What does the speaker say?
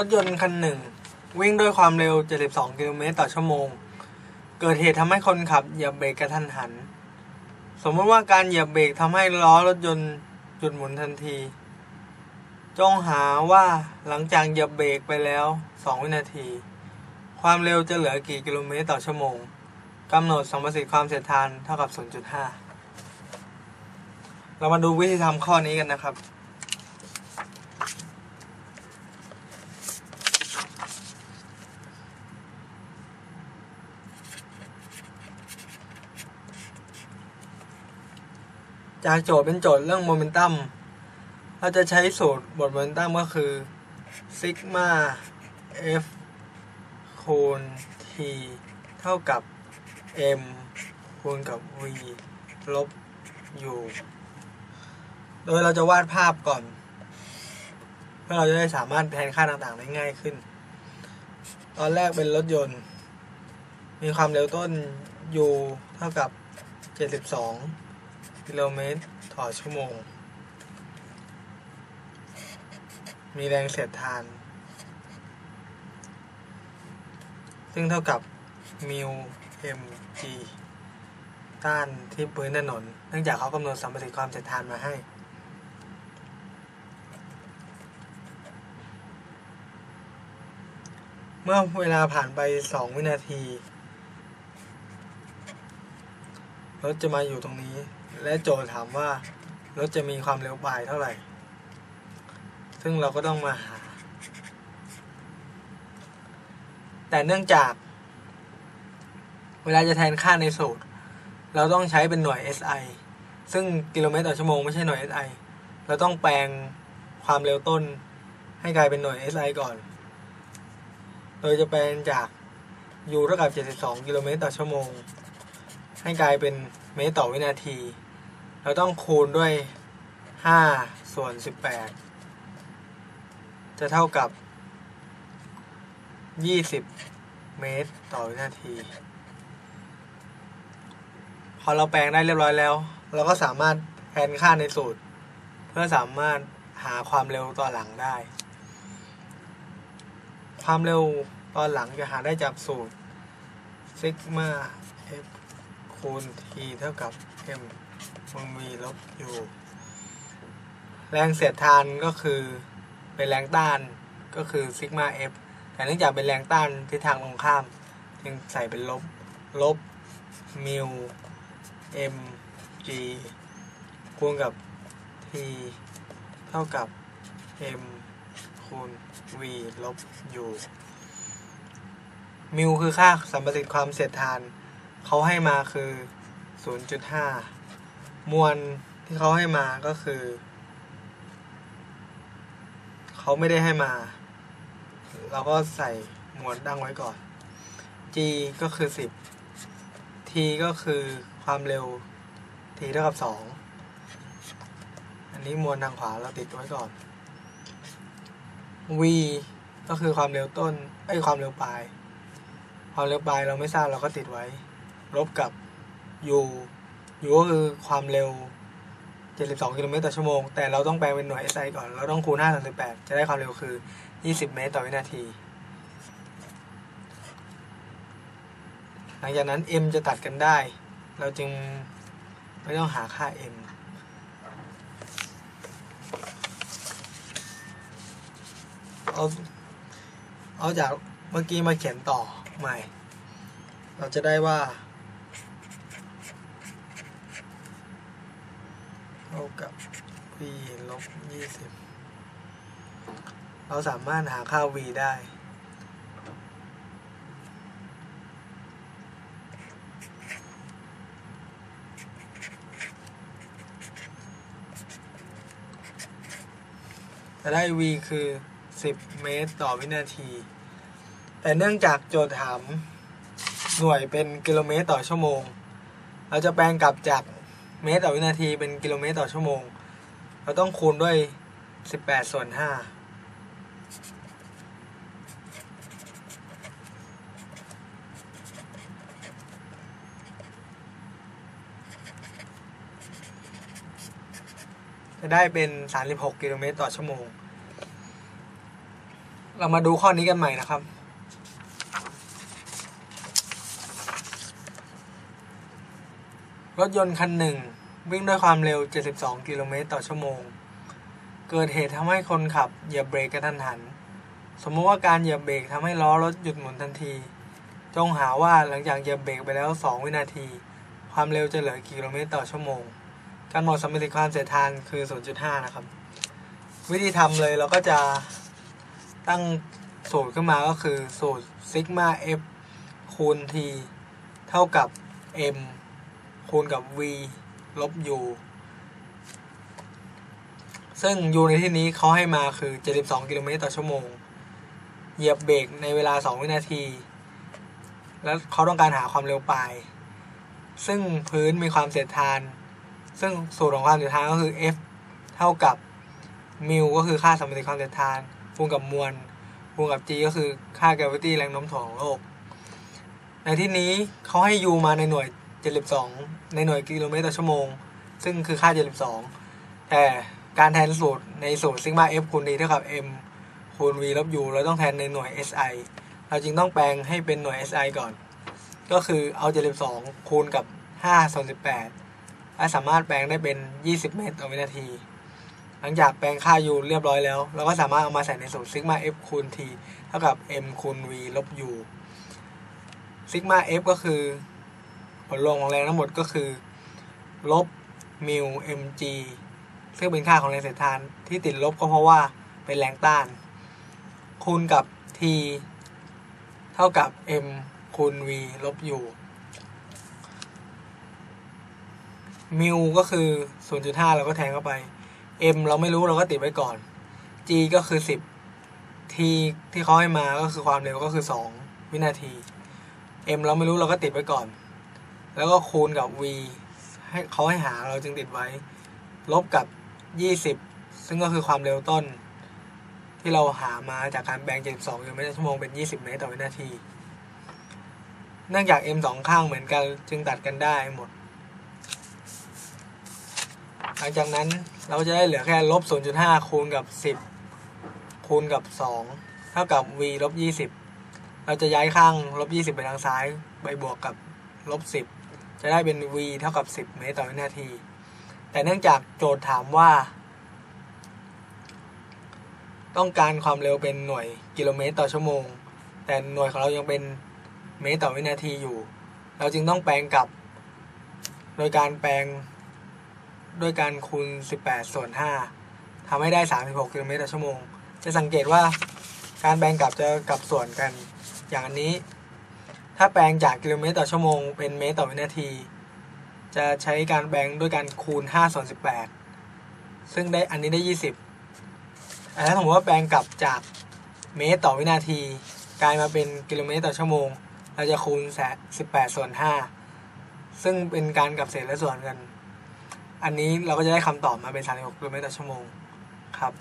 รถยนต์คันหนึ่ง วิ่งด้วยความเร็ว 72 กิโลเมตรต่อชั่วโมง เกิดเหตุทำให้คนขับเหยียบเบรกกระทันหัน สมมติว่าการเหยียบเบรกทำให้ล้อรถยนต์หยุดหมุนทันที จงหาว่าหลังจากเหยียบเบรกไปแล้ว 2 วินาที ความเร็วจะเหลือกี่กิโลเมตรต่อชั่วโมงกำหนดสมประสิทธิ์ความเสียดทานเท่ากับ 0.5 เรามาดูวิธีทำข้อนี้กันนะครับ จากโจทย์เป็นโจทย์เรื่องโมเมนตัม เราจะใช้สูตรบทโมเมนตัมก็คือซิกมา f คูณ t เท่ากับ m คูณกับ v ลบ u โดยเราจะวาดภาพก่อน เพื่อเราจะได้สามารถแทนค่าต่างๆได้ง่ายขึ้น ตอนแรกเป็นรถยนต์ มีความเร็วต้น u เท่ากับ 72 กิโลเมตรต่อชั่วโมง มีแรงเสียดทาน ซึ่งเท่ากับมิว mg ต้านที่พื้นถนน เนื่องจากเขากำหนดสัมประสิทธิความเสียดทานมาให้เมื่อเวลาผ่านไป 2 วินาที รถจะมาอยู่ตรงนี้ และโจทย์ถามว่ารถจะมีความเร็วปลายเท่าไหร่ ซึ่งเราก็ต้องมาหา แต่เนื่องจาก เวลาจะแทนค่าในสูตร เราต้องใช้เป็นหน่วย SI ซึ่งกิโลเมตรต่อชั่วโมงไม่ใช่หน่วย SI เราต้องแปลงความเร็วต้นให้กลายเป็นหน่วย SI ก่อน โดยจะแปลงจาก u เท่ากับ 72 กิโลเมตรต่อชั่วโมง ให้กลายเป็นเมตรต่อวินาที เราต้องคูณด้วย 5 ส่วน 18 จะเท่ากับ 20 เมตรต่อวินาที พอเราแปลงได้เรียบร้อยแล้ว เราก็สามารถแทนค่าในสูตร เพื่อสามารถหาความเร็วต่อหลังได้ ความเร็วตอนหลังจะหาได้จากสูตรซิกมา f คูณ t เท่ากับ m คูณ v ลบ u แรงเสียดทานก็คือเป็นแรงต้านก็คือซิกมา f แต่เนื่องจากเป็นแรงต้านทิศทางตรงข้าม จึงใส่เป็นลบ ลบมิว m g คูณกับ t เท่ากับ m คูณ v ลบ u มิวคือค่าสัมประสิทธิ์ความเสียดทาน เขาให้มาคือ 0.5 มวลที่เขาให้มาก็คือ เขาไม่ได้ให้มา เราก็ใส่มวลตั้งไว้ก่อน g ก็คือ 10 t ก็คือความเร็ว t เท่ากับ 2 อันนี้มวลทางขวาเราติดไว้ก่อน v ก็คือความเร็วต้นไอ้ความเร็วปลาย ความเร็วปลายเราไม่ทราบเราก็ติดไว้ ลบกับ u u ก็คือความเร็ว 72กิโลเมตรต่อชั่วโมง แต่เราต้องแปลงเป็นหน่วย SI ก่อน เราต้องคูณ5 38 จะได้ความเร็วคือ 20 เมตรต่อวินาที หลังจากนั้น m จะตัดกันได้ เราจึงไม่ต้องหาค่า m เอาเอาจากเมื่อกี้มาเขียนต่อใหม่ เราจะได้ว่า เท่ากับ v ลบ20เราสามารถหาค่า v ได้ จะได้ v คือ 10 เมตรต่อวินาที แต่เนื่องจากโจทย์ถามหน่วยเป็นกิโลเมตรต่อชั่วโมง เราจะแปลงกลับจาก เมตรต่อวินาทีเป็นกิโลเมตรต่อชั่วโมง เราต้องคูณด้วย 18 ส่วน 5 จะได้เป็น 36 กิโลเมตรต่อชั่วโมง เรามาดูข้อนี้กันใหม่นะครับ รถยนต์คันหนึ่ง วิ่งด้วยความเร็ว 72 กิโลเมตรต่อชั่วโมง เกิดเหตุทำให้คนขับเหยียบเบรกกระทันหัน สมมติว่าการเหยียบเบรกทำให้ล้อรถหยุดหมุนทันที จงหาว่าหลังจากเหยียบเบรกไปแล้ว 2 วินาที ความเร็วจะเหลือกี่กิโลเมตรต่อชั่วโมง การหมดสมรรถความเสียทานคือ 0.5 นะครับ วิธีทำเลยเราก็จะตั้งสูตรขึ้นมาก็คือสูตรซิกมา f คูณ t เท่ากับ m คูณกับ v ลบ u ซึ่ง u ในที่นี้เขาให้มาคือ 72 กิโลเมตรต่อชั่วโมง เหยียบเบรกในเวลา 2 วินาที แล้วเขาต้องการหาความเร็วปลาย ซึ่งพื้นมีความเสียดทาน ซึ่งสูตรของความเสียดทานก็คือ f เท่ากับมิวก็คือค่าสมมติความเสียดทานคูณกับมวลคูณกับ g ก็คือค่า gravity แรงโน้มถ่วงของโลก ในที่นี้เขาให้ u มาในหน่วย 72 ในหน่วยกิโลเมตรต่อชั่วโมง ซึ่งคือค่า 72 แต่การแทนสูตรในสูตรซิกมา f คูณ d เท่ากับ m คูณ v ลบ u เราต้องแทนในหน่วย SI เราจึงต้องแปลงให้เป็นหน่วย SI ก่อน ก็คือเอา 72 คูณกับ 5 ส่วน 18 และสามารถแปลงได้เป็น 20 เมตรต่อวินาที หลังจากแปลงค่า u เรียบร้อยแล้ว เราก็สามารถเอามาใส่ในสูตรซิกมา f คูณ t เท่ากับ m คูณ v ลบ u ซิกมา f ก็คือ ผลรวมของแรงทั้งหมดก็คือ ลบมิว mg ซึ่งเป็นค่าของแรงเสียดทานที่ติดลบก็เพราะว่าเป็นแรงต้าน คูณกับ t เท่ากับ m คูณ v ลบ u มิวก็คือ 0.5 เราก็แทนเข้าไป m เราไม่รู้เราก็ติดไว้ก่อน g ก็คือ 10 t ที่เขาให้มาก็คือความเร็วก็คือ 2 วินาที m เราไม่รู้เราก็ติดไว้ก่อน แล้วก็คูณกับ v ให้เขาให้หาเราจึงติดไว้ ลบกับ 20 ซึ่งก็คือความเร็วต้น ที่เราหามาจากการแบ่ง72กิโลเมตรต่อชั่วโมงเป็น 20 เมตรต่อวินาทีเนื่องจาก m สองข้างเหมือนกันจึงตัดกันได้หมด หลังจากนั้นเราจะได้เหลือแค่ลบ 0.5 คูณกับ 10 คูณกับ 2 เท่ากับ v ลบ 20 เราจะย้ายข้างลบ 20 ไปทางซ้าย ไปบวกกับลบ 10 จะได้เป็น v เท่ากับ 10 เมตรต่อวินาที แต่เนื่องจากโจทย์ถามว่า ต้องการความเร็วเป็นหน่วยกิโลเมตรต่อชั่วโมง แต่หน่วยของเรายังเป็นเมตรต่อวินาทีอยู่ เราจึงต้องแปลงกลับ โดยการแปลงด้วยการคูณ 18 ส่วน 5ทำให้ได้ 36กิโลเมตรต่อชั่วโมง จะสังเกตว่าการแปลงกลับจะกลับส่วนกัน อย่างนี้ ถ้าแปลงจากกิโลเมตรต่อชั่วโมงเป็นเมตรต่อวินาที จะใช้การแปลงด้วยการคูณ5ส่วน18 ซึ่งได้อันนี้ได้ 20แต่ถ้าสมมติว่าแปลงกลับจากเมตรต่อวินาที กลายมาเป็นกิโลเมตรต่อชั่วโมง เราจะคูณ18ส่วน5ซึ่งเป็นการกลับเศษและส่วนกัน อันนี้เราก็จะได้คำตอบมาเป็น36กิโลเมตรต่อชั่วโมงครับ